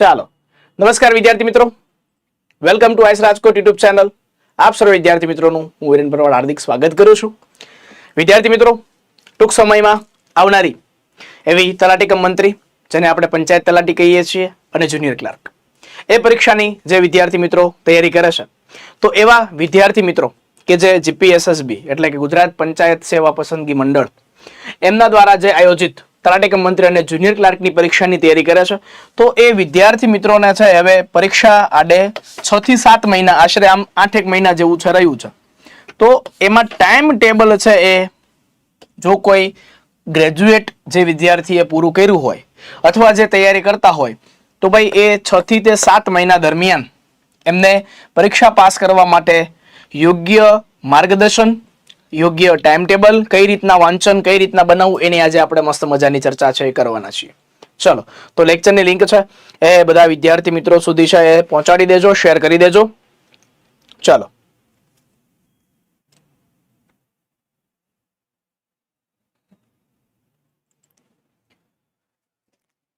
ચાલો. નમસ્કાર વિદ્યાર્થી મિત્રો. Welcome to ICE Rajkot YouTube channel આપ સર્વ વિદ્યાર્થી મિત્રોનું હું વિરેન પરવાડ હાર્દિક સ્વાગત કરું છું. વિદ્યાર્થી મિત્રો, ટૂંક સમયમાં આવનારી એવી તલાટીકમ મંત્રી, જેને આપણે પંચાયત તલાટી કહીએ છીએ, અને જુનિયર ક્લાર્ક એ પરીક્ષાની જે વિદ્યાર્થી મિત્રો તૈયારી કરે છે, તો એવા વિદ્યાર્થી મિત્રો કે જે જીપીએસએસબી એટલે કે ગુજરાત પંચાયત સેવા પસંદગી મંડળ, એમના દ્વારા જે આયોજિત તલાટીકમ મંત્રી અને જુનિયર ક્લાર્કની પરીક્ષાની તૈયારી કરે છે. તો એ વિદ્યાર્થી મિત્રોને છે, હવે પરીક્ષા આડે છ થી સાત મહિના, આશરે આમ આઠેક મહિના જેવું છે, રહ્યું છે. તો એમાં ટાઈમ ટેબલ છે એ જો કોઈ ગ્રેજ્યુએટ જે વિદ્યાર્થીએ પૂરું કર્યું હોય અથવા જે તૈયારી કરતા હોય, તો ભાઈ એ છ થી તે સાત મહિના દરમિયાન એમને પરીક્ષા પાસ કરવા માટે યોગ્ય માર્ગદર્શન યોગ્ય ટાઈમ ટેબલ કઈ રીતના વાંચન, કઈ રીતના બનાવવું, એની આજે આપણે મસ્ત મજાની ચર્ચા છે એ કરવાના છીએ. ચલો, તો લેક્ચરની લિંક છે, એ બધા વિદ્યાર્થી મિત્રો સુધી છે, એ પહોંચાડી દેજો શેર કરી દેજો. ચલો.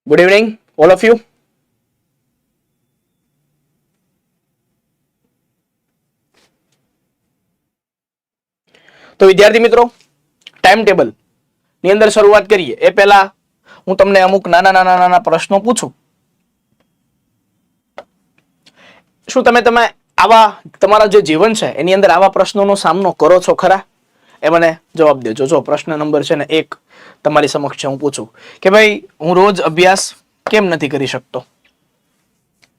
Good evening all of you તો વિદ્યાર્થી મિત્રો ટાઈમ ટેબલની અંદર શરૂઆત કરીએ. એ પહેલા હું તમને અમુક નાના નાના નાના પ્રશ્નો પૂછું. શું તમે તમે આવા, તમારા જે જીવન છે, એની અંદર આવા પ્રશ્નોનો સામનો કરો છો ખરા? એ મને જવાબ દેજો. જો પ્રશ્ન નંબર છે ને એક તમારી સમક્ષ હું પૂછું કે ભાઈ, હું રોજ અભ્યાસ કેમ નથી કરી શકતો?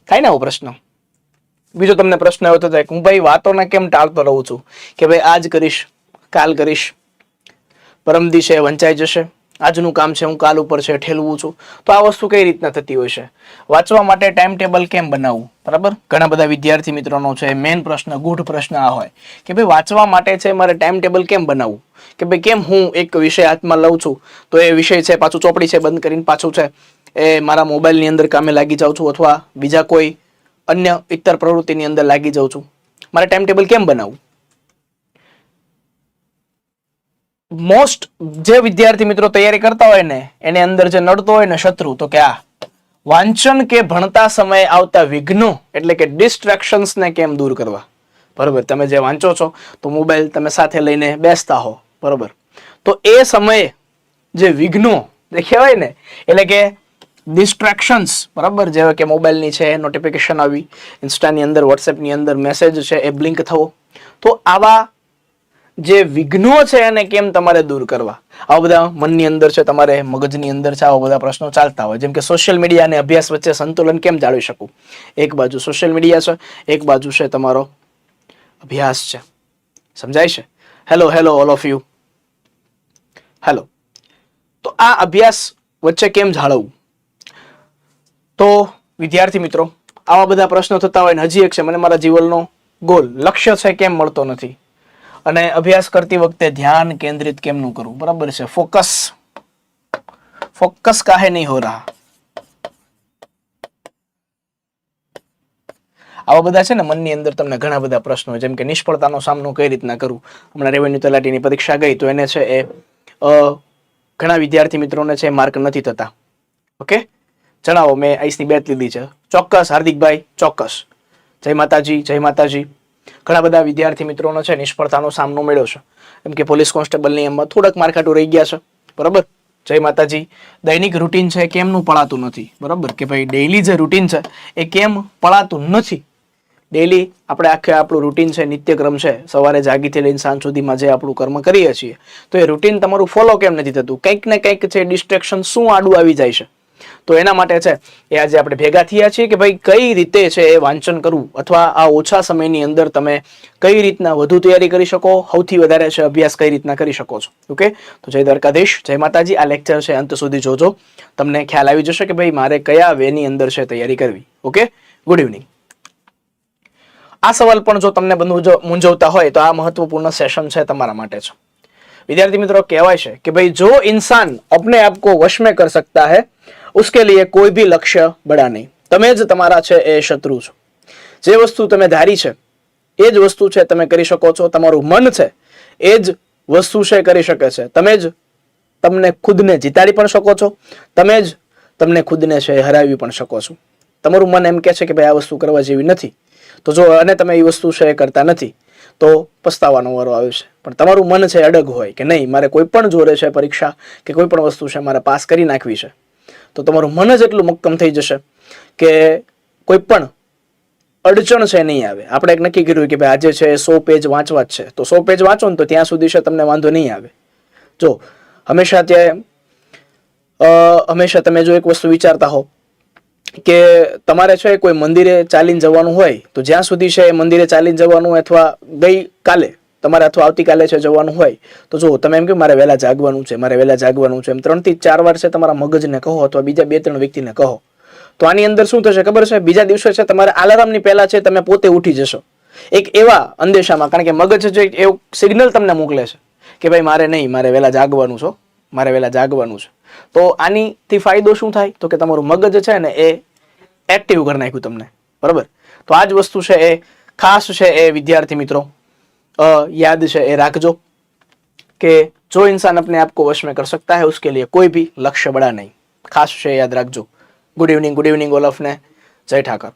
થાય ને આવો પ્રશ્ન? બીજો તમને પ્રશ્ન થતો કે હું ભાઈ વાતોને કેમ ટાળતો રહું છું? કે ભાઈ આજ કરીશ કાલ કરીશ. પરમ દિવસે વંચાઈ જશે. આજનું કામ છે, હું કાલ ઉપર છે, ઠેલવું છું. તો આ વસ્તુ કઈ રીતના થતી હોય છે? વાંચવા માટે ટાઈમ ટેબલ કેમ બનાવવું? બરાબર? ઘણા બધા વિદ્યાર્થી મિત્રોનો છે મેઇન પ્રશ્ન, ગૂઢ પ્રશ્ન આ હોય. કે ભાઈ, વાંચવા માટે છે, મારે ટાઈમ ટેબલ કેમ બનાવવું? કે ભાઈ, કેમ હું એક વિષય હાથમાં લઉં છું? તો એ વિષય છે, પાછું ચોપડી છે, બંધ કરીને પાછું છે. એ મારા મોબાઈલની અંદર કામે લાગી જાઉં છું, અથવા બીજા કોઈ અન્ય ઇતર પ્રવૃત્તિની અંદર લાગી જાઉં છું. મારે ટાઈમ ટેબલ કેમ બનાવવું? મોસ્ટ જે વિદ્યાર્થી મિત્રો તૈયારી કરતા હોય ને, એની અંદર જે નડતો હોય ને શત્રુ, તો કે આ વાંચન કે ભણતા સમયે આવતા વિઘ્નો એટલે કે ડિસ્ટ્રેક્શન્સને કેમ દૂર કરવા? બરોબર, તમે જે વાંચો છો, તો મોબાઈલ તમે સાથે લઈને બેસતા હો, બરોબર? તો એ સમયે જે વિઘ્નો, જે કહેવાય ને, એટલે કે ડિસ્ટ્રેક્શન્સ બરાબર? જેવા કે મોબાઈલની છે નોટિફિકેશન આવી ઇન્સ્ટાની અંદર વોટ્સએપની અંદર મેસેજ છે, એ બ્લિંક થવો. તો આવા જે વિઘ્નો છે એને કેમ તમારે દૂર કરવા? આવા બધા મનની અંદર છે, તમારે મગજની અંદર છે, આવા બધા પ્રશ્નો ચાલતા હોય. જેમ કે સોશિયલ મીડિયા અને અભ્યાસ વચ્ચે સંતુલન કેમ જાળવી શકું? એક બાજુ સોશિયલ મીડિયા છે, એક બાજુ છે તમારો અભ્યાસ છે. સમજાય છે? Hello hello all of you hello તો આ અભ્યાસ વચ્ચે કેમ જાળવવું? તો વિદ્યાર્થી મિત્રો, આવા બધા પ્રશ્નો થતા હોય ને હજી એક છે, મને મારા જીવનનો ગોલ લક્ષ્ય છે કેમ મળતો નથી? અને અભ્યાસ કરતી વખતે ધ્યાન કેન્દ્રિત કેમનું કરવું? બરાબર છે. ફોકસ. ફોકસ કાહે નહીં હો રહા? આવા બધા છે ને મનની અંદર તમને ઘણા બધા પ્રશ્નો જેમ કે નિષ્ફળતાનો સામનો કઈ રીતના કરવું હમણાં રેવન્યુ તલાટીની પરીક્ષા ગઈ, તો એને છે એ ઘણા વિદ્યાર્થી મિત્રોને છે માર્ક નથી થતા. ઓકે જણાવો, મેં આઈસની બેટ લીધી છે. ચોક્કસ, હાર્દિકભાઈ, ચોક્કસ. જય માતાજી જય માતાજી. ઘણા બધા વિદ્યાર્થી મિત્રોનો છે, નિષ્ફળતાનો સામનો મળ્યો છે. એમ કે પોલીસ કોન્સ્ટેબલની એમમાં થોડાક માર્કાટું રહી ગયા છે. બરાબર? જય માતાજી. દૈનિક રૂટીન છે, કેમનું પળાતું નથી? બરાબર? કે ભાઈ ડેઇલી જે રૂટીન છે, એ કેમ પળાતું નથી? ડેઇલી આપણે આખે આપણું રૂટીન છે, નિત્યક્રમ છે, સવારે જાગીથી લઈને સાંજ સુધીમાં જે આપણું કર્મ કરીએ છીએ, તો એ રૂટીન તમારું ફોલો કેમ નથી થતું? કંઈક ને કંઈક છે, ડિસ્ટ્રેક્શન શું આડું આવી જાય છે? તો એના માટે છે, એ આજે આપણે ભેગા થયા છીએ કે ભાઈ કઈ રીતે છે એ વાંચન કરવું? અથવા આ ઓછા સમયની અંદર તમે કઈ રીતના વધુ તૈયારી કરી શકો? સૌથી વધારે છે, અભ્યાસ કઈ રીતના કરી શકો છો? ઓકે? તો જય દ્વારકાધીશ, જય માતાજી. આ લેક્ચર છે, અંત સુધી જોજો. તમને ખ્યાલ આવી જશે કે ભાઈ મારે કયા વેની અંદર છે તૈયારી કરવી? ઓકે? ગુડ ઇવનિંગ આ સવાલ પણ જો તમને બધું મૂંઝવતા હોય તો આ મહત્વપૂર્ણ સેશન છે તમારા માટે છે. વિદ્યાર્થી મિત્રો, કહેવાય છે કે ભાઈ જો ઇન્સાન અપને આપ કો વશ મેં કર સકતા હૈ उसके लिए कोई भी लक्ष्य बड़ा नहीं તમે જ તમારા છે એ શત્રુ છો જે વસ્તુ તમે ધારી છે એ જ વસ્તુ છે તમે કરી શકો છો તમારું મન છે એ જ વસ્તુ છે કરી શકે છે તમે જ તમને ખુદને જીતાડી પણ શકો છો તમે જ તમને ખુદને છે હરાવી પણ શકો છો તમારું મન એમ કહે છે કે ભાઈ આ વસ્તુ કરવા જેવી નથી તો જો અને તમે એ વસ્તુ છે એ કરતા નથી તો પસ્તાવાનો વારો આવે છે પણ તમારું મન છે અડગ હોય કે નહીં મારે કોઈ પણ જોડે છે પરીક્ષા કે કોઈ પણ વસ્તુ છે મારે પાસ કરી નાખવી છે તો તમારું મન જ એટલું મક્કમ થઈ જશે કે કોઈ પણ અડચણ છે નહીં આવે. આપણે એક નક્કી કર્યું કે ભાઈ આજે છે સો પેજ વાંચવા જ છે. તો સો પેજ વાંચો ને તો ત્યાં સુધી છે તમને વાંધો નહીં આવે. જો, હંમેશા ત્યાં હંમેશા તમે જો એક વસ્તુ વિચારતા હો કે તમારે છે કોઈ મંદિરે ચાલીને જવાનું હોય તો જ્યાં સુધી છે એ મંદિરે ચાલીને જવાનું અથવા ગઈ કાલે તમારે અથવા આવતીકાલે છે જવાનું હોય, તો જો તમે એમ કે મારે વહેલા જાગવાનું છે, મારે વહેલા જાગવાનું છે. એમ ત્રણથી ચાર વાર છે તમારા મગજને કહો અથવા બીજા બે ત્રણ વ્યક્તિને કહો. તો આની અંદર શું થશે ખબર છે? બીજા દિવસે છે તમારે અલાર્મની પહેલા છે તમે પોતે ઉઠી જશો. એક એવા અંદેશામાં, કારણ કે મગજ છે એવું સિગ્નલ તમને મોકલે છે કે ભાઈ મારે નહીં, મારે વહેલા જાગવાનું છો મારે વહેલા જાગવાનું છે. તો આનીથી ફાયદો શું થાય? તો કે તમારું મગજ છે ને એ એક્ટિવ કરી નાખ્યું તમને. બરાબર? તો આ જ વસ્તુ છે એ ખાસ છે એ વિદ્યાર્થી મિત્રો. અ, યાદ છે એ રાખજો કે जो इंसान अपने आप को वश में कर सकता है उसके लिए कोई भी लक्ष्य बड़ा नहीं खास છે યાદ રાખજો good evening good evening all of ને જય ઠાકર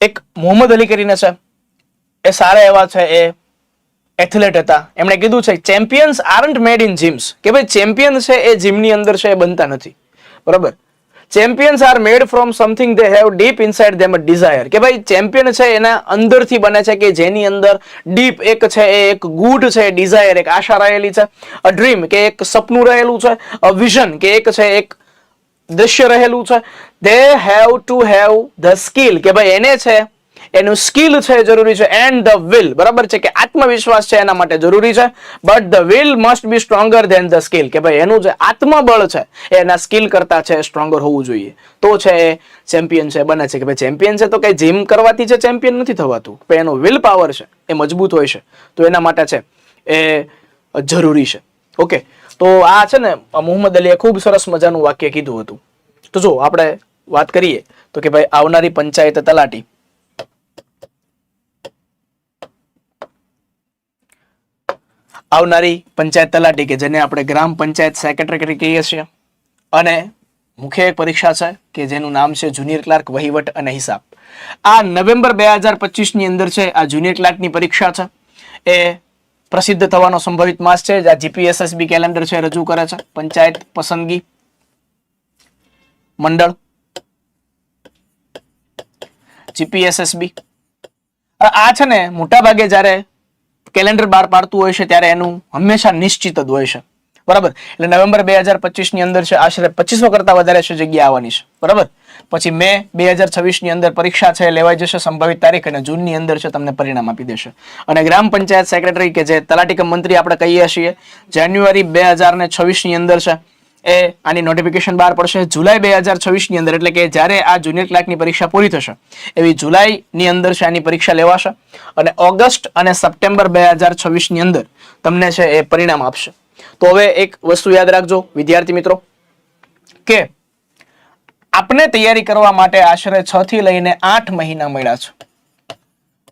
એક મોહમ્મદ અલી કરીને છે એ સારા એવા છે એ એથ્લેટ હતા એમણે કીધું છે champions aren't made in gyms કે ભાઈ ચેમ્પિયન છે એ જીમની અંદર છે એ બનતા નથી બરાબર Champions are made from something they have deep inside them desire કે ભાઈ ચેમ્પિયન છે એના અંદરથી બને છે કે જેની અંદર ડીપ એક છે, એ એક ગુડ છે ડિઝાયર એક આશા રહેલી છે અ ડ્રીમ કે એક સપનું રહેલું છે અ વિઝન કે એક છે, એક દ્રશ્ય રહેલું છે. They have to have the skill કે ભાઈ, એને છે એનું સ્કિલ છે જરૂરી છે એન્ડ ધ વિલ બરાબર છે કે આત્મવિશ્વાસ છે એના માટે જરૂરી છે. But the will must be stronger than the skill કે ભાઈ એનું જે આત્મબળ છે એના સ્કિલ કરતા છે સ્ટ્રોંગર હોવું જોઈએ. તો છે એ ચેમ્પિયન છે, બને છે. કે ભાઈ ચેમ્પિયન છે તો કઈ જીમ કરવાથી છે ચેમ્પિયન નથી થવાતું. પણ એનો વિલ પાવર છે, એ મજબૂત હોય છે. તો એના માટે છે એ જરૂરી છે. ઓકે તો આ છે ને મોહમ્મદ અલીએ ખૂબ સરસ મજાનું વાક્ય કીધું હતું. તો જો આપણે વાત કરીએ તો કે ભાઈ આવનારી પંચાયત તલાટી આવનારી પંચાયત તલાટી કે જેને આપણે ગ્રામ પંચાયત સેક્રેટરી કહીએ છીએ. અને મુખ્ય એક પરીક્ષા છે કે જેનું નામ છે જુનિયર ક્લાર્ક વહીવટ અને હિસાબ. આ નવેમ્બર બે હજાર પચીસની અંદર છે આ જુનિયર ક્લાર્કની પરીક્ષા છે. એ પ્રસિદ્ધ થવાનો સંભવિત માસ છે. આ જીપીએસએસબી કેલેન્ડર છે રજૂ કરે છે. પંચાયત પસંદગી મંડળ, જીપીએસએસબી. આ છે ને મોટાભાગે જ્યારે કેલેન્ડર બહાર પાડતું હોય છે ત્યારે એનું હંમેશા નિશ્ચિત જ હોય છે. બરાબર? એટલે નવેમ્બર બે હજારની અંદર છે, આશરે પચીસો કરતા વધારે છે જગ્યા આવવાની છે. બરાબર? પછી મે બે હજારની અંદર પરીક્ષા છે, લેવાઈ જશે, સંભવિત તારીખ અને જૂનની અંદર છે, તમને પરિણામ આપી દેશે. અને ગ્રામ પંચાયત સેક્રેટરી કે જે તલાટીકમ મંત્રી આપણે કહીએ છીએ, જાન્યુઆરી બે હજાર ને ની અંદર છે એ આની નોટિફિકેશન બહાર પડશે જુલાઈ બે હજાર છવ્વીસની અંદર, એટલે કે જ્યારે આ જુનિયર ક્લાર્કની પરીક્ષા પૂરી થશે, એવી જુલાઈની અંદર છે આની પરીક્ષા લેવાશે અને ઓગસ્ટ અને સપ્ટેમ્બર બે હજાર છવ્વીસની અંદર તમને છે એ પરિણામ આપશે. તો હવે એક વસ્તુ યાદ રાખજો, વિદ્યાર્થી મિત્રો, કે આપણે તૈયારી કરવા માટે આશરે છ થી લઈને આઠ મહિના મળ્યા છે.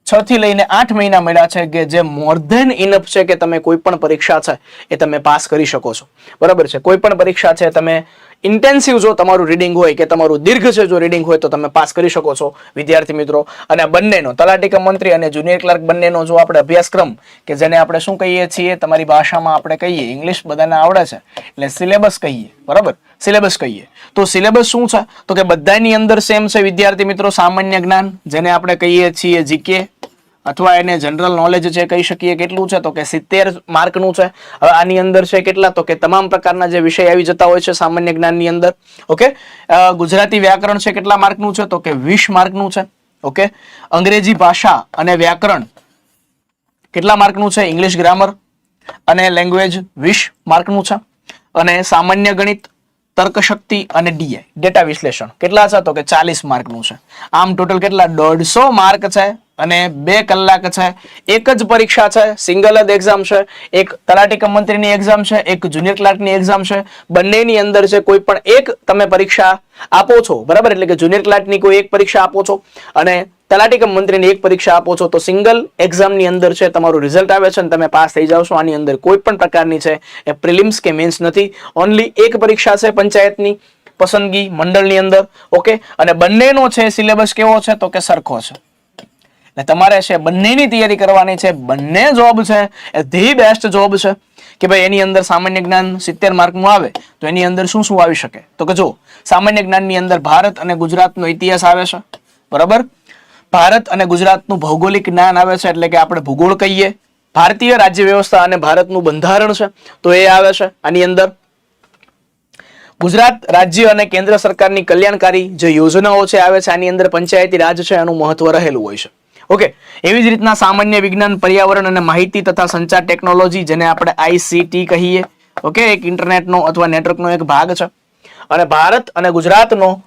છ થી લઈને આઠ મહિના મળ્યા છે કે જે મોર ધેન ઇનફ છે કે તમે કોઈ પણ પરીક્ષા છે એ તમે પાસ કરી શકો છો. બરાબર છે? કોઈ પણ પરીક્ષા છે તમે ઇન્ટેન્સિવ જો તમારું રીડિંગ હોય કે તમારું દીર્ઘ છે જો રીડિંગ હોય તો તમે પાસ કરી શકો છો, વિદ્યાર્થી મિત્રો. અને બંનેનો તલાટી કમ મંત્રી અને જુનિયર ક્લાર્ક બંનેનો જો આપણે અભ્યાસક્રમ, કે જેને આપણે શું કહીએ છીએ, તમારી ભાષામાં આપણે કહીએ ઇંગ્લિશ બધાને આવડે છે, એટલે સિલેબસ કહીએ, બરાબર? સિલેબસ કહીએ. તો સિલેબસ શું છે? તો કે બધાની અંદર સેમ છે, વિદ્યાર્થી મિત્રો, સામાન્ય જ્ઞાન, જેને આપણે કહીએ છીએ જીકે અથવા એને જનરલ નોલેજ છે, કહી શકીએ કેટલું છે, તો કે સિત્તેર માર્કનું છે. હવે આની અંદર છે કેટલા? તો કે તમામ પ્રકારના જે વિષય આવી જતા હોય છે, સામાન્ય જ્ઞાનની અંદર. ઓકે ગુજરાતી વ્યાકરણ છે કેટલા માર્કનું છે? તો કે વીસ માર્કનું છે. ઓકે અંગ્રેજી ભાષા અને વ્યાકરણ કેટલા માર્કનું છે? ઇંગ્લિશ ગ્રામર અને લેંગ્વેજ વીસ માર્કનું છે. અને સામાન્ય ગણિત, તર્કશક્તિ અને ડીએ ડેટા વિશ્લેષણ. કેટલા છે? તો કે ચાલીસ માર્કનું છે. આમ ટોટલ કેટલા? દોઢસો માર્ક છે. અને બે કલાક છે. એક જ પરીક્ષા છે. સિંગલ જ એક્ઝામ છે. એક તલાટી કમ મંત્રીની એક્ઝામ છે. એક જુનિયર ક્લાર્કની એક્ઝામ છે. બંનેની અંદર છે કોઈ પણ એક તમે પરીક્ષા આપો છો. બરાબર? એટલે કે જુનિયર ક્લાર્કની કોઈ એક પરીક્ષા આપો છો અને તલાટી કમ મંત્રીની એક પરીક્ષા આપો છો. તો સિંગલ એક્ઝામની અંદર છે તમારું રિઝલ્ટ આવે છે અને તમે પાસ થઈ જાવ છો. આની અંદર કોઈ પણ પ્રકારની છે એ પ્રિલિમ્સ કે મેન્સ નથી. ઓનલી એક પરીક્ષા છે પંચાયતની પસંદગી મંડળની અંદર. ઓકે અને બંનેનો છે સિલેબસ કેવો છે? તો કે સરખો છે. એટલે તમારે છે બંનેની તૈયારી કરવાની છે. બંને જોબ છે. એ ધી બેસ્ટ જોબ છે. કે ભાઈ એની અંદર સામાન્ય જ્ઞાન સિત્તેર માર્કનું આવે, તો એની અંદર શું શું આવી શકે? તો કે જો, સામાન્ય જ્ઞાનની અંદર ભારત અને ગુજરાતનો ઇતિહાસ આવે છે. બરાબર? ભારત અને ગુજરાતનું ભૌગોલિક જ્ઞાન આવે છે, એટલે કે આપણે ભૂગોળ કહીએ. ભારતીય રાજ્ય વ્યવસ્થા અને ભારતનું બંધારણ છે, તો એ આવે છે. આની અંદર ગુજરાત રાજ્ય અને કેન્દ્ર સરકારની કલ્યાણકારી જે યોજનાઓ છે, આવે છે, આની અંદર પંચાયતી રાજ છે, એનું મહત્વ રહેલું હોય છે. ઓકે એવી જ રીતના સામાન્ય વિજ્ઞાન, પર્યાવરણ અને માહિતી તથા સંચાર ટેકનોલોજી જેને આપણે આઈસીટી કહીએ. ઓકે એક ઇન્ટરનેટનો અથવા નેટવર્કનો એક ભાગ છે. અને ભારત અને ગુજરાતનો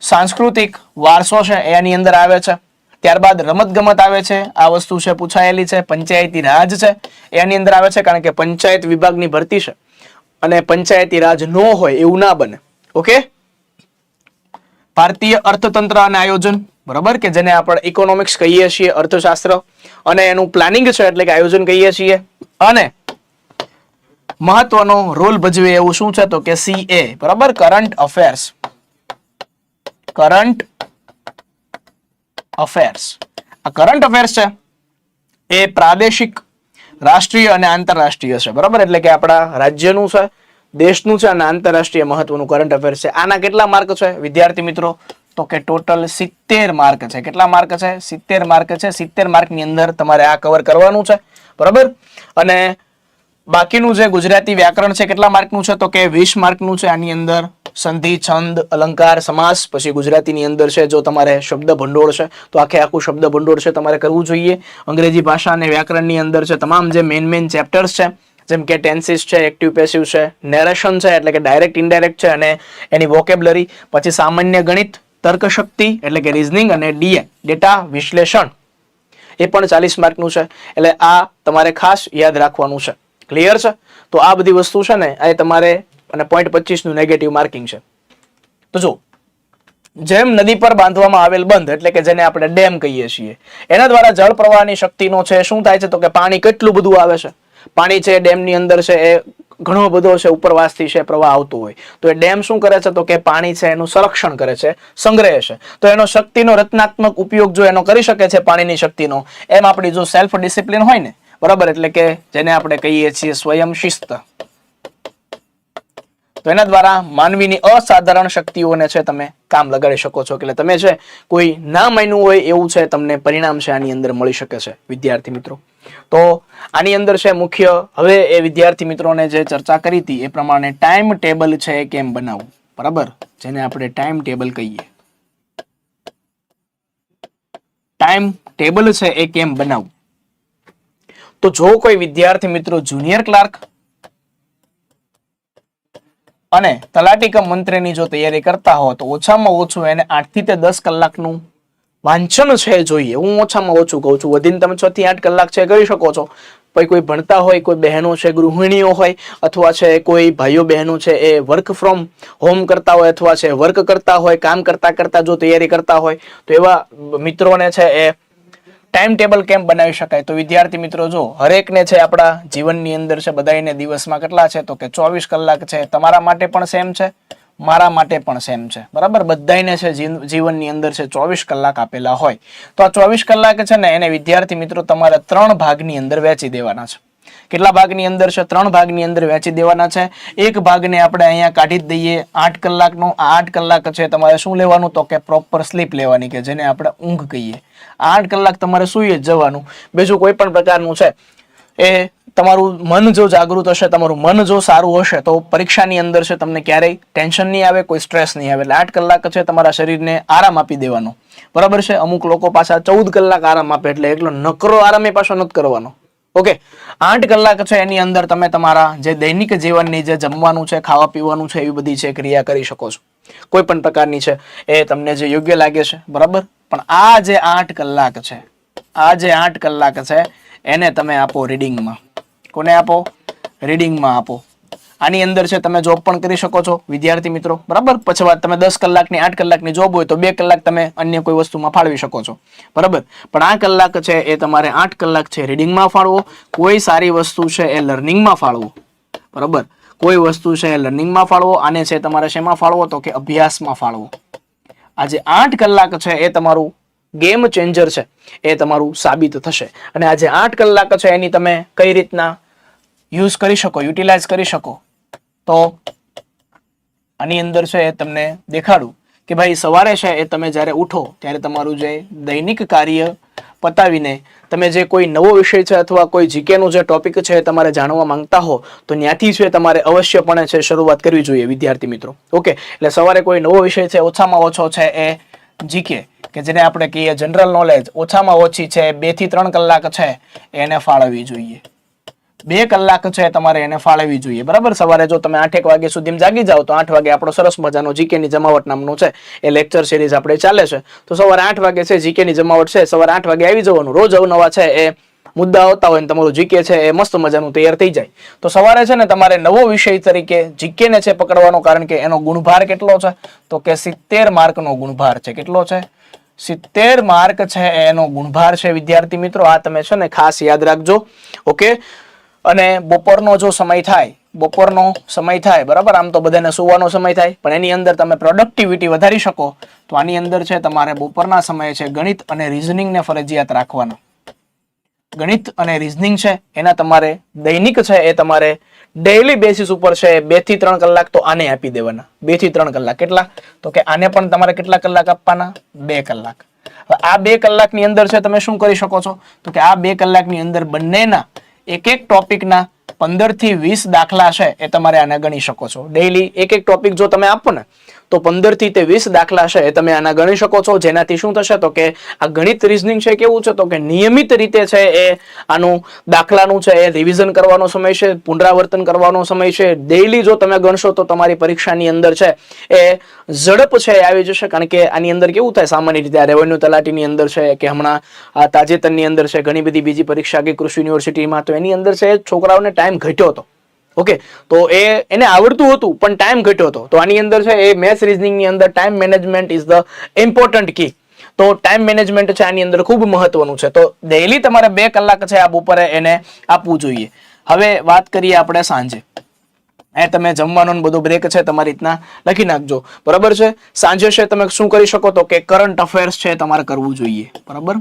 સાંસ્કૃતિક વારસો છે એ આની અંદર આવે છે. ત્યારબાદ રમત ગમત આવે છે. આ વસ્તુ છે પૂછાયેલી છે. પંચાયતી રાજ છે એની અંદર આવે છે કારણ કે પંચાયત વિભાગની ભરતી છે. અને પંચાયતી રાજ ન હોય એવું ના બને. ઓકે ભારતીય અર્થતંત્ર અને આયોજન બરાબર? કે જેને આપણે ઇકોનોમિક્સ કહીએ છીએ, અર્થશાસ્ત્ર. અને એનું પ્લાનિંગ છે, એટલે કે આયોજન કહીએ છીએ. અને મહત્વનો રોલ ભજવે એવું શું છે? તો કે સીએ બરાબર? કરંટ અફેર્સ કરંટ અફેર્સ આ કરંટ અફેર્સ છે? એ પ્રાદેશિક, રાષ્ટ્રીય અને આંતરરાષ્ટ્રીય છે, બરાબર? એટલે કે આપણા રાજ્યનું છે, દેશનું છે અને આંતરરાષ્ટ્રીય મહત્વનું કરંટ અફેર્સ છે. આના કેટલા માર્ક છે? વિદ્યાર્થી મિત્રો તો કે ટોટલ સિત્તેર માર્ક છે. કેટલા માર્ક છે? સિત્તેર માર્ક છે. સિત્તેર માર્કની અંદર તમારે આ કવર કરવાનું છે. બરાબર? અને બાકીનું જે ગુજરાતી વ્યાકરણ છે, કેટલા માર્કનું છે? તો કે વીસ માર્કનું છે આની અંદર. સંધિ, છંદ, અલંકાર, સમાસ, પછી ગુજરાતીની અંદર છે, જો તમારે શબ્દ ભંડોળ છે, તો આખે આખું શબ્દ ભંડોળ છે તમારે કરવું જોઈએ. અંગ્રેજી ભાષા અને વ્યાકરણની અંદર છે, તમામ જે મેન મેઇન ચેપ્ટર્સ છે, જેમ કે ટેન્સિસ છે એક્ટિવ પેસિવ છે નેરેશન છે, એટલે કે ડાયરેક્ટ ઇનડાયરેક્ટ છે, અને એની વોકેબલરી પછી સામાન્ય ગણિત તર્કશક્તિ એટલે કે રીઝનિંગ અને ડીએ ડેટા વિશ્લેષણ. એ પણ ચાલીસ માર્કનું છે. એટલે આ તમારે ખાસ યાદ રાખવાનું છે. ક્લિયર છે? તો આ બધી વસ્તુ છે ને, એ તમારે, અને પોઈન્ટ પચીસનું નેગેટિવ માર્કિંગ છે. તો જો જેમ નદી પર બાંધવામાં આવેલ બંધ, એટલે કે જેને આપણે ડેમ કહીએ છીએ, એના દ્વારા જળ પ્રવાહની શક્તિનો છે, શું થાય છે? તો કે પાણી કેટલું બધું આવે છે? પાણી છે ડેમની અંદર છે, એ ઘણો બધો છે, ઉપરવાસથી છે, પ્રવાહ આવતો હોય. તો એ ડેમ શું કરે છે? તો કે પાણી છે, એનું સંરક્ષણ કરે છે, સંગ્રહે છે. તો એનો શક્તિનો રચનાત્મક ઉપયોગ જો એનો કરી શકે છે પાણીની શક્તિનો, એમ આપણી જો સેલ્ફ ડિસિપ્લિન હોય ને, બરાબર? એટલે કે જેને આપણે કહીએ છીએ સ્વયં શિસ્ત. તો એના દ્વારા માનવીની અસાધારણ શક્તિઓને છે તમે કામ લગાડી શકો છો. એટલે તમે છે, કોઈ ના માન્યું હોય એવું છે, તમને પરિણામ છે આની અંદર મળી શકે છે. વિદ્યાર્થી મિત્રો. તો આની અંદર છે મુખ્ય. હવે એ વિદ્યાર્થી મિત્રોને જે ચર્ચા કરી હતી, એ પ્રમાણે ટાઈમ ટેબલ છે એ કેમ બનાવવું? બરાબર? જેને આપણે ટાઈમ ટેબલ કહીએ. ટાઈમ ટેબલ છે એ કેમ બનાવવું? તો જો કોઈ વિદ્યાર્થી મિત્રો જુનિયર ક્લાર્ક અને તલાટી કમ મંત્રીની જો તૈયારી કરતા હો તો ઓછામાં ઓછું એને આઠથી તે દસ કલાકનું વાંચન છે જોઈએ. હું ઓછામાં ઓછું કહું છું. વધીને તમે છ થી આઠ કલાક છે કરી શકો છો. પછી કોઈ ભણતા હોય, કોઈ બહેનો છે, ગૃહિણીઓ હોય, અથવા છે કોઈ ભાઈઓ બહેનો છે એ વર્ક ફ્રોમ હોમ કરતા હોય, અથવા છે વર્ક કરતા હોય, કામ કરતા કરતા જો તૈયારી કરતા હોય, તો એવા મિત્રોને છે એ ટાઈમ ટેબલ કેમ બનાવી શકાય? તો વિદ્યાર્થી મિત્રો, જો હરેકને છે આપણા જીવનની અંદર છે બધાને દિવસમાં કેટલા છે? તો કે ચોવીસ કલાક છે. તમારા માટે પણ સેમ છે? મારા માટે પણ સેમ છે. બરાબર? બધાને છે જીવનની અંદર છે ચોવીસ કલાક આપેલા હોય. તો આ ચોવીસ કલાક છે ને એને વિદ્યાર્થી મિત્રો તમારે ત્રણ ભાગની અંદર વેચી દેવાના છે. કેટલા ભાગની અંદર છે? ત્રણ ભાગની અંદર વેચી દેવાના છે. એક ભાગને આપણે અહીંયા કાઢી જ દઈએ. આઠ કલાકનો, આ આઠ કલાક છે તમારે શું લેવાનું? તો કે પ્રોપર સ્લીપ લેવાની કે જેને આપણે ઊંઘ કહીએ. આઠ કલાક તમારે સૂઈ જ જવાનું. બીજું કોઈ પણ પ્રકારનું છે એ તમારું મન જો જાગૃત હશે, તમારું મન જો સારું હશે, તો પરીક્ષાની અંદર છે તમને ક્યારેય ટેન્શન નહીં આવે, કોઈ સ્ટ્રેસ નહીં આવે. એટલે આઠ કલાક છે તમારા શરીરને આરામ આપી દેવાનો. બરાબર છે? અમુક લોકો પાછા ચૌદ કલાક આરામ આપે એટલે એટલો નકરો આરામ એ પાછો નથી કરવાનો. ઓકે? આઠ કલાક છે એની અંદર તમે તમારા જે દૈનિક જીવનની જે જમવાનું છે, ખાવા પીવાનું છે, એવી બધી છે ક્રિયા કરી શકો છો. કોઈ પણ પ્રકારની છે, એ તમને જે યોગ્ય લાગે છે. બરાબર? પણ આ જે આઠ કલાક છે, આ જે આઠ કલાક છે, એને તમે આપો રીડિંગમાં કોને આપો? રીડિંગમાં આપો. આની અંદર છે, તમે જોબ પણ કરી શકો છો, વિદ્યાર્થી મિત્રો. બરાબર? પછી વાત તમે દસ કલાકની, આઠ કલાકની જોબ હોય તો બે કલાક તમે અન્ય કોઈ વસ્તુમાં ફાળવી શકો છો. બરાબર? પણ આ કલાક છે, એ તમારે આઠ કલાક છે, રીડિંગમાં ફાળવો. કોઈ સારી વસ્તુ છે, એ લર્નિંગમાં ફાળવો. બરાબર? કોઈ વસ્તુ છે, એ લર્નિંગમાં ફાળવો. આને છે, તમારે શેમાં ફાળવો? તો કે અભ્યાસમાં ફાળવો. આજે આઠ કલાક છે, એ તમારું ગેમ ચેન્જર છે એ તમારું સાબિત થશે. અને આજે આઠ કલાક છે એની તમે કઈ રીતના યુઝ કરી શકો, યુટિલાઇઝ કરી શકો? તો આની અંદર છે એ તમને દેખાડું કે ભાઈ સવારે છે એ તમે જ્યારે ઉઠો ત્યારે તમારું જે દૈનિક કાર્ય પતાવીને તમે જે કોઈ નવો વિષય છે અથવા કોઈ જીકેનું જે ટોપિક છે એ તમારે જાણવા માંગતા હો, તો ત્યાંથી છે તમારે અવશ્યપણે છે શરૂઆત કરવી જોઈએ વિદ્યાર્થી મિત્રો. ઓકે? એટલે સવારે કોઈ નવો વિષય છે, ઓછામાં ઓછો છે એ જીકે. કે જેને આપણે કહીએ જનરલ નોલેજ ઓછામાં ઓછી છે બેથી ત્રણ કલાક છે, એને ફાળવવી જોઈએ. બે કલાક છે તમારે એને ફાળવવી જોઈએ. બરાબર? સવારે જો તમે આઠેક વાગ્યા સુધી જાગી જાઓ, તો આઠ વાગે આપણો સરસ મજાનો જીકે ની જમાવટ નામનું છે, એ લેક્ચર સિરીઝ આપણે ચાલે છે. તો સવારે આઠ વાગે છે જીકે ની જમાવટ છે, સવારે આઠ વાગે આવી જવાનું. રોજ અવનવા છે, એ મુદ્દા આવતા હોય ને તમારું જીકે છે, એ મસ્ત મજાનું તૈયાર થઈ જાય. તો સવારે છે ને તમારે નવો વિષય તરીકે જીકે ને છે પકડવાનો, કારણ કે એનો ગુણભાર કેટલો છે? તો કે સિત્તેર માર્કનો ગુણભાર છે. કેટલો છે? સિત્તેર માર્ક છે એનો ગુણભાર છે, વિદ્યાર્થી મિત્રો, આ તમે છે ને ખાસ યાદ રાખજો, ઓકે? અને બપોરનો જો સમય થાય, બપોરનો સમય થાય, બરાબર? આમ તો બધાને સુવાનો સમય થાય, પણ એની અંદર તમે પ્રોડક્ટિવિટી વધારી શકો, તો આની અંદર છે તમારે બપોરના સમયે છે ગણિત અને રિઝનિંગને ફરજિયાત રાખવાના. ગણિત અને રિઝનિંગ છે, એના તમારે દૈનિક છે, એ તમારે ડેઈલી બેસિસ ઉપર છે, બેથી ત્રણ કલાક તો આને આપી દેવાના. બેથી ત્રણ કલાક. કેટલા? તો કે આને પણ તમારે કેટલા કલાક આપવાના? બે કલાક. આ બે કલાકની અંદર છે, તમે શું કરી શકો છો? તો કે આ બે કલાકની અંદર બંનેના એક એક ટોપિકના પંદરથી વીસ દાખલા છે, એ તમારે આને ગણી શકો છો. ડેઈલી એક એક ટોપિક જો તમે આપો ને તો પંદરથી તે વીસ દાખલા છે તમે આના ગણી શકો છો. જેનાથી શું થશે તો કે આ ગણિત રિઝનિંગ છે કેવું છે તો કે નિયમિત રીતે છે એ આનું દાખલાનું છે એ રિવિઝન કરવાનો સમય છે, પુનરાવર્તન કરવાનો સમય છે. ડેઈલી જો તમે ગણશો તો તમારી પરીક્ષાની અંદર છે એ ઝડપ છે આવી જશે. કારણ કે આની અંદર કેવું થાય? સામાન્ય રીતે આ રેવન્યુ તલાટીની અંદર છે કે હમણાં આ તાજેતરની અંદર છે ઘણી બધી બીજી પરીક્ષા કે કૃષિ યુનિવર્સિટીમાં તો એની અંદર છે છોકરાઓને ટાઈમ ઘટ્યો હતો. ઓકે તો એ એને આવડતું હતું, પણ ટાઈમ ઘટ્યો હતો. તો આની અંદર છે, એ મેથ્સ રિઝનિંગની અંદર time management is the important key તો ટાઈમ મેનેજમેન્ટ છે, આની અંદર ખૂબ મહત્વનું છે. તો ડેઈલી તમારે બે કલાક છે આ બપોરે એને આપવું જોઈએ. હવે વાત કરીએ આપણે સાંજે. એ તમે જમવાનો બધો બ્રેક છે, તમારી રીતના લખી નાખજો. બરાબર છે? સાંજે છે, તમે શું કરી શકો તો કે કરંટ અફેર્સ છે, તમારે કરવું જોઈએ. બરાબર?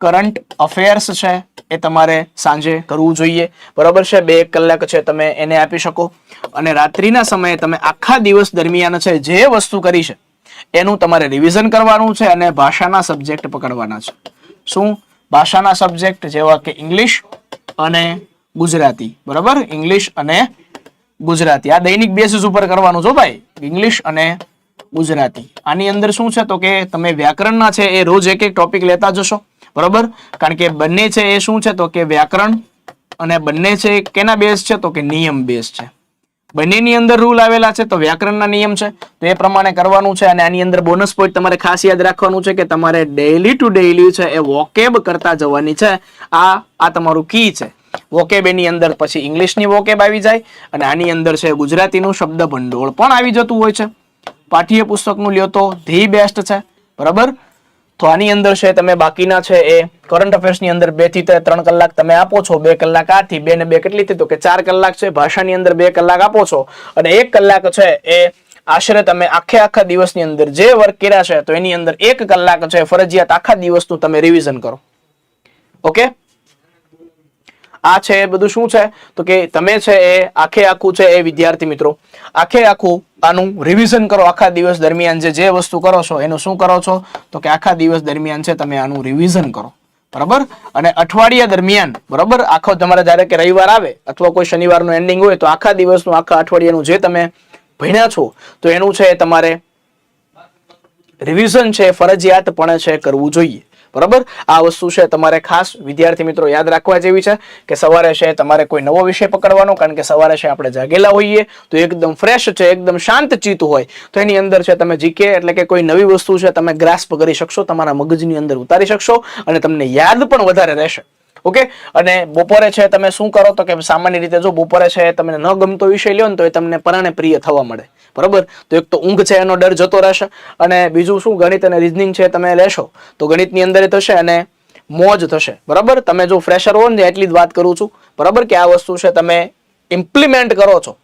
કરંટ અફેર્સ છે એ તમારે સાંજે કરવું જોઈએ. બરાબર છે? બે કલાક છે, તમે એને આપી શકો. અને રાત્રિના સમયે તમે આખા દિવસ દરમિયાન છે, જે વસ્તુ કરી છે, એનું તમારે રિવિઝન કરવાનું છે અને ભાષાના સબ્જેક્ટ પકડવાના છે. શું? ભાષાના સબ્જેક્ટ જેવા કે ઇંગ્લિશ અને ગુજરાતી. બરાબર? ઇંગ્લિશ અને ગુજરાતી. આ દૈનિક બેસિસ ઉપર કરવાનું છો ભાઈ. ઇંગ્લિશ અને ગુજરાતી. આની અંદર શું છે? તો કે તમે વ્યાકરણના છે, એ રોજ એક એક ટોપિક લેતા જશો. બરોબર? કારણ કે બંને છે એ શું છે? તો કે વ્યાકરણ અને બંને છે કેના બેઝ છે? તો કે નિયમ બેઝ છે. બંનેની અંદર રૂલ આવેલા છે તો વ્યાકરણના નિયમ છે. તો એ પ્રમાણે કરવાનું છે અને આની અંદર બોનસ પોઈન્ટ તમારે ખાસ યાદ રાખવાનું છે કે તમારે ડેઈલી ટુ ડેઈલી છે એ વોકેબ કરતા જવાની છે. આ આ તમારું કી છે. વોકેબ એની અંદર પછી ઇંગ્લિશની વોકેબ આવી જાય અને આની અંદર છે ગુજરાતીનું શબ્દ ભંડોળ પણ આવી જતું હોય છે. પાઠ્ય પુસ્તકનું લ્યો તો ધી બેસ્ટ છે. બરાબર? તો આની અંદર છે, તમે બાકીના છે એ કરંટ અફેર્સની અંદર બેથી ત્રણ કલાક તમે આપો છો, બે કલાક આથી બે ને બે કેટલી થઈ તો કે ચાર કલાક છે, ભાષાની અંદર બે કલાક આપો છો અને એક કલાક છે એ આશરે તમે આખે આખા દિવસની અંદર જે વર્ક કર્યા છે, તો એની અંદર એક કલાક છે ફરજિયાત આખા દિવસનું તમે રિવિઝન કરો. ઓકે આ છે, એ બધું શું છે? તો કે તમે છે, એ આખે આખું છે, એ વિદ્યાર્થી મિત્રો. આખે આખું આનું રિવિઝન કરો. આખા દિવસ દરમિયાન જે જે વસ્તુ કરો છો, એનું શું કરો છો? તો કે આખા દિવસ દરમિયાન છે, તમે આનું રિવિઝન કરો. બરાબર? અને અઠવાડિયા દરમિયાન, બરાબર? આખો તમારે જ્યારે કે રવિવાર આવે, અથવા કોઈ શનિવારનું એન્ડિંગ હોય, તો આખા દિવસનું, આખા અઠવાડિયાનું જે તમે ભણ્યા છો, તો એનું છે તમારે રિવિઝન છે, ફરજિયાતપણે છે, કરવું જોઈએ. બરાબર? આ વસ્તુ છે તમારે ખાસ વિદ્યાર્થી મિત્રો યાદ રાખવા જેવી છે કે સવારે છે તમારે કોઈ નવો વિષય પકડવાનો, કારણ કે સવારે છે આપણે જાગેલા હોઈએ, તો એકદમ ફ્રેશ છે, એકદમ શાંત ચિત્ત હોય. તો એની અંદર છે તમે જીકે એટલે કે કોઈ નવી વસ્તુ છે તમે ગ્રાસ્પ કરી શકશો, તમારા મગજની અંદર ઉતારી શકશો અને તમને યાદ પણ વધારે રહેશે. ઓકે? અને બપોરે છે તમે શું કરો તો કે સામાન્ય રીતે જો બપોરે છે તમને ન ગમતો વિષય લ્યો ને તો એ તમને પરાણે પ્રિય થવા મળે. બરોબર? તો એક તો ઊંઘ છે એનો ડર જતો રહેશે અને બીજું શું? ગણિત અને રિઝનિંગ છે તમે લેશો તો ગણિતની અંદર થશે અને મોજ થશે. બરાબર? તમે જો ફ્રેશર હો ને એટલી જ વાત કરું છું. બરાબર? કે આ વસ્તુ છે તમે ઇમ્પ્લિમેન્ટ કરો છો.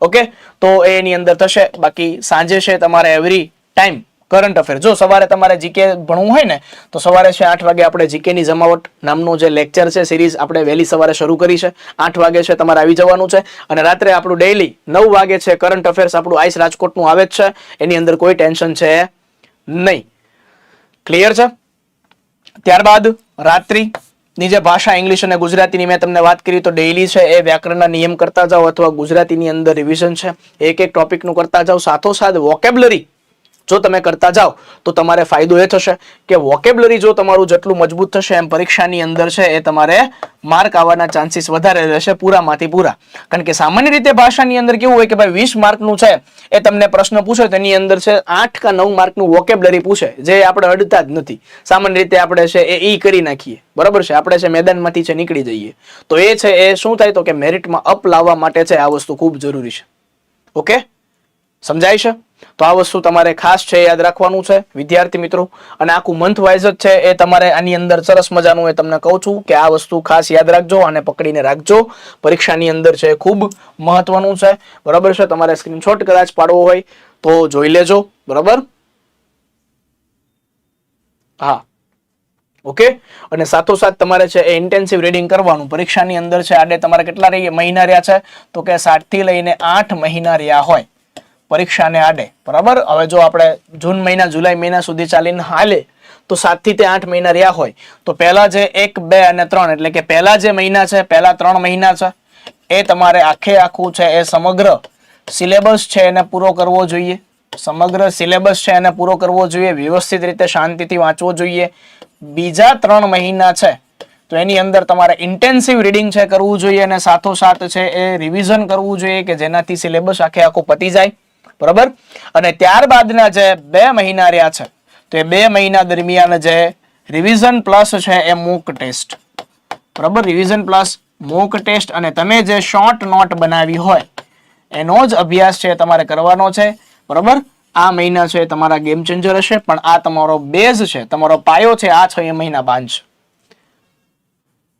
ઓકે? તો એ એની અંદર થશે. બાકી સાંજે છે તમારે એવરી ટાઈમ કરંટ અફેર જો સવારે તમારે જીકે ભણવું હોય ને, તો સવારે છે આઠ વાગે આપણે જીકેની જમાવટ નામનું જે લેક્ચર છે સિરીઝ આપણે વહેલી સવારે શરૂ કરી છે. આઠ વાગે છે તમારે આવી જવાનું છે અને રાત્રે આપણું ડેઈલી નવ વાગે છે કરંટ અફેર્સ આપણું આઈસ રાજકોટનું આવે જ છે. એની અંદર કોઈ ટેન્શન છે નહીં. ક્લિયર છે? ત્યારબાદ રાત્રિ ની જે ભાષા ઇંગ્લિશ અને ગુજરાતીની મેં તમને વાત કરી, તો ડેઈલી છે એ વ્યાકરણના નિયમ કરતા જાઓ અથવા ગુજરાતીની અંદર રિવિઝન છે. એક એક ટોપિકનું કરતા જાઓ. સાથોસાથ વોકેબ્લરી જો તમે કરતા જાઓ, તો તમારે ફાયદો એ થશે કે વોકેબ્લરી જો તમારું જેટલું મજબૂત થશે, એમ પરીક્ષાની અંદર છે, એ તમારે માર્ક આવવાના ચાન્સીસ વધારે રહેશે પૂરામાંથી પૂરા. કારણ કે સામાન્ય રીતે ભાષાની અંદર કેવું હોય કે ભાઈ વીસ માર્કનું છે, એ તમને પ્રશ્ન પૂછે, તેની અંદર છે આઠ કે નવ માર્કનું વોકેબ્લરી પૂછે, જે આપણે અડતા જ નથી. સામાન્ય રીતે આપણે છે, એ ઈ કરી નાખીએ. બરાબર છે? આપણે છે, મેદાનમાંથી છે, નીકળી જઈએ. તો એ છે, એ શું થાય તો કે મેરિટમાં અપ લાવવા માટે છે, આ વસ્તુ ખૂબ જરૂરી છે. ઓકે? સમજાય છે? તો આ વસ્તુ તમારે ખાસ છે યાદ રાખવાનું છે, વિદ્યાર્થી મિત્રો. અને આખું મંથ વાઇઝ જ છે એ તમારે આની અંદર સરસ મજાનું એ તમને કહું છું કે આ વસ્તુ ખાસ યાદ રાખજો અને પકડીને રાખજો. પરીક્ષાની અંદર છે ખૂબ મહત્વનું છે. બરાબર છે? તમારે સ્ક્રીનશોટ કદાચ પાડવો હોય તો જોઈ લેજો. બરાબર? હા. ઓકે? અને સાથોસાથ તમારે છે એ ઇન્ટેન્સિવ રીડિંગ કરવાનું. પરીક્ષાની અંદર છે આડે તમારે કેટલા રહી મહિના રહ્યા છે? તો કે સાતથી લઈને આઠ મહિના રહ્યા હોય. પરીક્ષાને આડે. બરાબર? હવે જો આપણે જૂન મહિના, જુલાઈ મહિના સુધી ચાલીને હાલે, તો સાતથી તે આઠ મહિના રહ્યા હોય. તો પહેલા જે એક, બે અને ત્રણ, એટલે કે પહેલા જે મહિના છે, પહેલા ત્રણ મહિના છે, એ તમારે આખે આખું છે, એ સમગ્ર સિલેબસ છે એને પૂરો કરવો જોઈએ. સમગ્ર સિલેબસ છે એને પૂરો કરવો જોઈએ, વ્યવસ્થિત રીતે શાંતિથી વાંચવો જોઈએ. બીજા ત્રણ મહિના છે, તો એની અંદર તમારે ઇન્ટેન્સિવ રીડિંગ છે કરવું જોઈએ અને સાથોસાથ છે એ રિવિઝન કરવું જોઈએ કે જેનાથી સિલેબસ આખે આખો પતી જાય. બરાબર? અને ત્યારબાદના જે બે મહિના રહ્યા છે, તો એ બે મહિના દરમિયાન જે રિવિઝન પ્લસ છે એ મૂક ટેસ્ટ બરાબર? રિવિઝન પ્લસ મૂક ટેસ્ટ અને તમે જે શોર્ટ નોટ બનાવી હોય, એનો જ અભ્યાસ છે તમારે કરવાનો છે. બરાબર? આ મહિના છે તમારા ગેમ ચેન્જર હશે, પણ આ તમારો બેઝ છે, તમારો પાયો છે, આ છ મહિના બાંધશે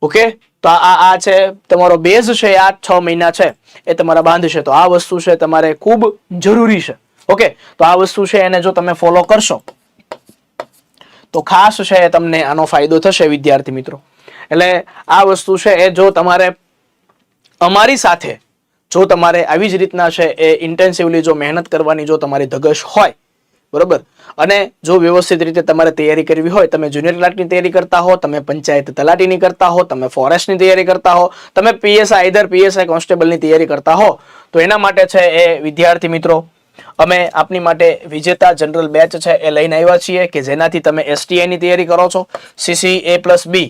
ઓકે તો આ આ છે તમારો બેઝ છે, આ છ મહિના છે, એ તમારા બાંધશે. તો આ વસ્તુ છે તમારે ખૂબ જરૂરી છે. ઓકે? તો આ વસ્તુ છે, એને જો તમે ફોલો કરશો, તો ખાસ છે તમને આનો ફાયદો થશે, વિદ્યાર્થી મિત્રો. એટલે આ વસ્તુ છે એ જો તમારે અમારી સાથે, જો તમારે આવી જ રીતના છે, એ ઇન્ટેન્સિવલી જો મહેનત કરવાની જો તમારી ધગશ હોય બરોબર? અને જો વ્યવસ્થિત રીતે તમારે તૈયારી કરવી હોય, તમે જુનિયર ક્લાર્કની તૈયારી કરતા હો, તમે પંચાયત તલાટીની કરતા હો, તમે ફોરેસ્ટની તૈયારી કરતા હો, તમે પીએસઆઈ આઈધર પીએસઆઈ કોન્સ્ટેબલની તૈયારી કરતા હો, તો એના માટે છે એ વિદ્યાર્થી મિત્રો, અમે આપની માટે વિજેતા જનરલ બેચ છે એ લઈને આવ્યા છીએ કે જેનાથી તમે એસટીઆઈની તૈયારી કરો છો. CC A plus B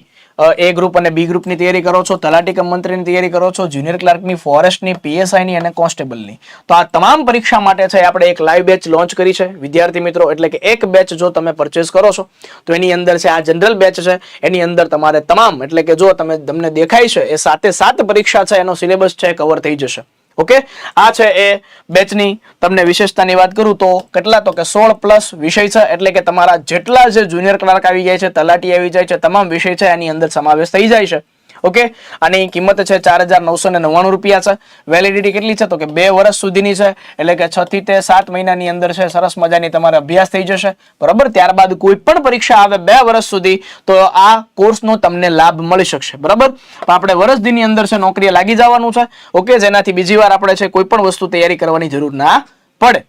A group અને બી ગ્રુપની તૈયારી કરો છો, તલાટી કમ મંત્રીની તૈયારી કરો છો જુનિયર ક્લાર્કની ફોરેસ્ટની પીએસઆઈની અને કોન્સ્ટેબલની તો આ તમામ પરીક્ષા માટે છે, આપણે એક લાઈવ બેચ લોન્ચ કરી છે. વિદ્યાર્થી મિત્રો, એટલે કે એક બેચ જો તમે પરચેસ કરો છો, તો એની અંદર છે, આ જનરલ બેચ છે, એની અંદર તમારે તમામ, એટલે કે જો તમે તમને દેખાય છે, એ સાતે સાત પરીક્ષા છે, એનો સિલેબસ છે કવર થઈ જશે. ઓકે? આ છે એ બેચની તમને વિશેષતાની વાત કરું તો કેટલા તો કે સોળ પ્લસ વિષય છે, એટલે કે તમારા જેટલા જે જુનિયર ક્લાર્ક આવી જાય છે, તલાટી આવી જાય છે, તમામ વિષય છે, એની અંદર સમાવેશ થઈ જાય છે. ઓકે? આની કિંમત છે ચાર હજાર નવસો ને નવ્વાણું રૂપિયા છે. વેલિડિટી કેટલી છે? તો કે બે વર્ષ સુધીની છે. એટલે કે છ થી તે સાત મહિનાની અંદર છે, સરસ મજાની તમારે અભ્યાસ થઈ જશે. બરાબર? ત્યારબાદ કોઈ પણ પરીક્ષા આવે બે વર્ષ સુધી, તો આ કોર્સનો તમને લાભ મળી શકશે. બરાબર? આપણે વર્ષ દીની અંદર છે, નોકરીએ લાગી જવાનું છે. ઓકે? જેનાથી બીજી વાર આપણે છે, કોઈ પણ વસ્તુ તૈયારી કરવાની જરૂર ના પડે.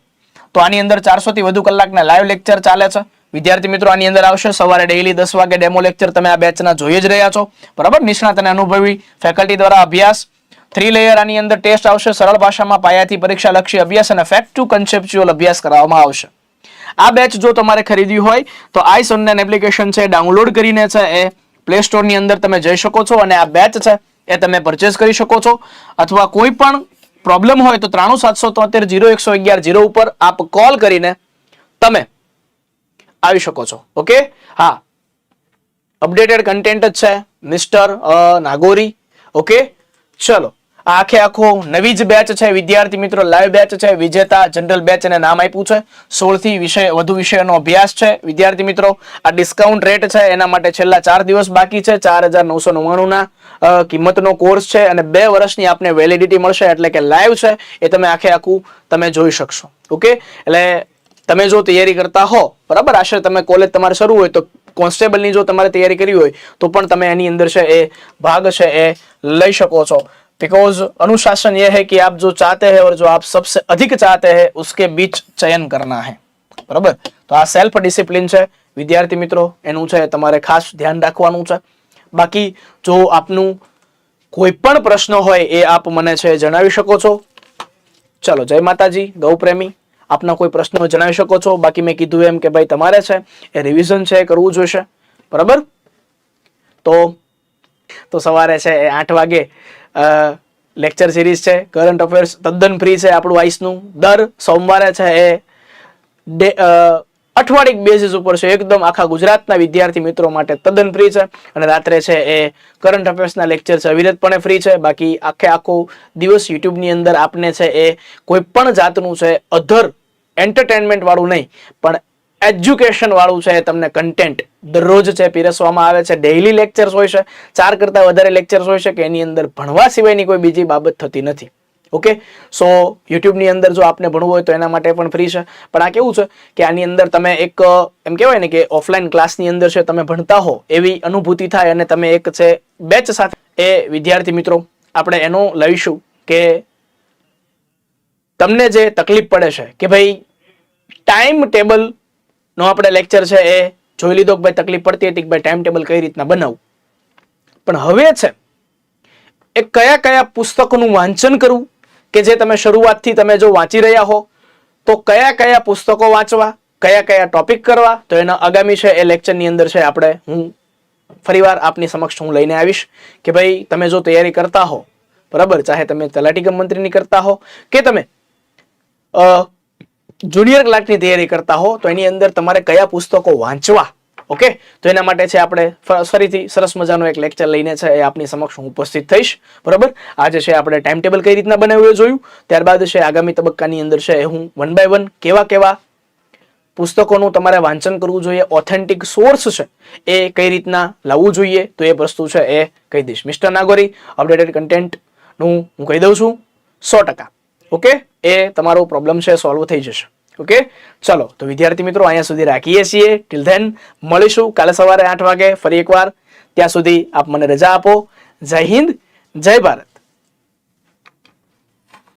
તો આની અંદર ચારસો થી વધુ કલાકના લાઈવ લેક્ચર ચાલે છે. વિદ્યાર્થી મિત્રો, આની અંદર આવશે. સવારે ડેઈલી દસ વાગે ડેમો લેક્ચર તમે આ બેચના જોઈ જ રહ્યા છો. બરાબર? નિષ્ણાત અને અનુભવી ફેકલ્ટી દ્વારા અભ્યાસ. થ્રી લેયર આની અંદર ટેસ્ટ આવશે. સરળ ભાષામાં પાયાથી પરીક્ષા લક્ષી અભ્યાસ અને ફેક્ટ ટુ કન્સેપ્ચ્યુઅલ અભ્યાસ કરાવવામાં આવશે. આ બેચ જો તમારે ખરીદવી હોય, તો આઈ ઓનલાઈન એપ્લિકેશન છે ડાઉનલોડ કરીને છે, એ પ્લે સ્ટોરની અંદર તમે જઈ શકો છો અને આ બેચ છે, એ તમે પરચેસ કરી શકો છો. અથવા કોઈ પણ પ્રોબ્લેમ હોય તો ત્રાણું સાતસો તોતેર જીરો એકસો અગિયાર જીરો ઉપર આપ કોલ કરીને તમે આવી શકો છો. ઓકે હા. અપડેટેડ કન્ટેન્ટ જ છે મિસ્ટર નાગોરી. ઓકે ચલો. આખે આખો નવી જ બેચ છે, વિદ્યાર્થી મિત્રો લાઈવ બેચ છે, વિજેતા જનરલ બેચ એને નામ આપ્યું છે. સોળથી વિષય, વધુ વિષયનો અભ્યાસ છે, વિદ્યાર્થી મિત્રો. આ ડિસ્કાઉન્ટ રેટ છે, એના માટે છેલ્લા ચાર દિવસ બાકી છે, ચાર હજાર નવસો નવ્વાણુંના કિંમતનો કોર્સ છે અને બે વર્ષની આપને વેલિડિટી મળશે, એટલે કે લાઈવ છે, એ તમે આખે આખું તમે જોઈ શકશો. ઓકે એટલે તમે જો તૈયારી કરતા હો બરાબર આશરે તમે કોલેજ તમારે શરૂ હોય તો કોન્સ્ટેબલની જો તમારે તૈયારી કરવી હોય તો પણ તમે એની અંદર છે એ ભાગ છે એ લઈ શકો છો बिकॉज अनुशासन ये है कि आप जो चाहते हैं और जो आप सबसे अधिक चाहते हैं उसके बीच चयन करना है બરાબર તો આ સેલ્ફ ડિસિપ્લિન છે વિદ્યાર્થી મિત્રો એનું છે તમારે ખાસ ધ્યાન રાખવાનું છે બાકી જો આપનું કોઈ પણ પ્રશ્ન હોય એ આપ મને છે જણાવી શકો છો ચલો જય માતાજી ગૌપ્રેમી આપના કોઈ પ્રશ્નો જણાવી શકો છો? બાકી મેં કીધું એમ કે ભાઈ તમારે છે, એ રિવિઝન છે, એ કરવું જોઈશે. બરાબર? તો તો સવારે છે એ આઠ વાગે લેક્ચર સિરીઝ છે કરંટ અફેર્સ તદ્દન ફ્રી છે આપણું આઈસનું દર સોમવારે છે એ ડે અઠવાડિક બેઝિસ ઉપર છે, એકદમ આખા ગુજરાતના વિદ્યાર્થી મિત્રો માટે તદ્દન ફ્રી છે. અને રાત્રે છે એ કરંટ અફેર્સના લેક્ચર છે, અવિરતપણે ફ્રી છે. બાકી આખે આખો દિવસ યુટ્યુબની અંદર આપને છે એ કોઈ પણ જાતનું છે, અધર એન્ટરટેનમેન્ટ વાળું નહીં, પણ એજ્યુકેશન વાળું છે તમને કન્ટેન્ટ દરરોજ છે પીરસવામાં આવે છે. ડેઇલી લેક્ચર્સ હોય છે, ચાર કરતા વધારે લેક્ચર્સ હોય છે કે એની અંદર ભણવા સિવાયની કોઈ બીજી બાબત થતી નથી. ઓકે સો યુટ્યુબની અંદર જો આપને ભણવું હોય તો એના માટે પણ ફ્રી છે. પણ આ કેવું છે કે આની અંદર તમે એક, એમ કહેવાય ને કે ઓફલાઈન ક્લાસની અંદર છે તમે ભણતા હો, એવી અનુભૂતિ થાય અને તમે એક છે બેચ સાથે. એ વિદ્યાર્થી મિત્રો, આપણે એનો લઈશું કે તમને જે તકલીફ પડે છે કે ભાઈ ટાઈમ ટેબલ નો આપણે લેક્ચર છે એ જોઈ લીધો કે ભાઈ તકલીફ પડતી હતી કે ભાઈ ટાઈમ ટેબલ કઈ રીતના બનાવવું પણ હવે છે, એ કયા કયા પુસ્તકોનું વાંચન કરવું? કે જે તમે શરૂઆતથી તમે જો વાંચી રહ્યા હો, તો કયા કયા પુસ્તકો વાંચવા? કયા કયા ટોપિક કરવા? તો એના આગામી છે એ લેક્ચરની અંદર છે આપણે હું ફરીવાર આપની સમક્ષ હું લઈને આવીશ કે ભાઈ તમે જો તૈયારી કરતા હો, બરાબર? ચાહે તમે તલાટી ગમ મંત્રીની કરતા હો કે તમે જુનિયર ક્લાર્કની તૈયારી કરતા હો, તો એની અંદર તમારે કયા પુસ્તકો વાંચવા? ઓકે તો એના માટે છે આપણે ફરીથી સરસ મજાનો એક લેક્ચર લઈને છે એ આપની સમક્ષ હું ઉપસ્થિત થઈશ. બરાબર? આજે છે આપણે ટાઈમ ટેબલ કઈ રીતના બનાવ્યું જોયું. ત્યારબાદ છે આગામી તબક્કાની અંદર છે હું વન બાય વન કેવા કેવા પુસ્તકોનું તમારે વાંચન કરવું જોઈએ ઓથેન્ટિક સોર્સ છે એ કઈ રીતના લાવવું જોઈએ, તો એ વસ્તુ છે એ કહી દઈશ. મિસ્ટર નાગોરી અપડેટેડ કન્ટેન્ટનું હું કહી દઉં છું સો ટકા. ઓકે? એ તમારો પ્રોબ્લેમ છે સોલ્વ થઈ જશે. ઓકે? ચલો, તો વિદ્યાર્થી મિત્રો, અહીંયા સુધી રાખીએ છીએ. ટિલ ધેન મળીશું કાલે સવારે આઠ વાગે ફરી એકવાર. ત્યાં સુધી આપ મને રજા આપો. જય હિન્દ, જય ભારત.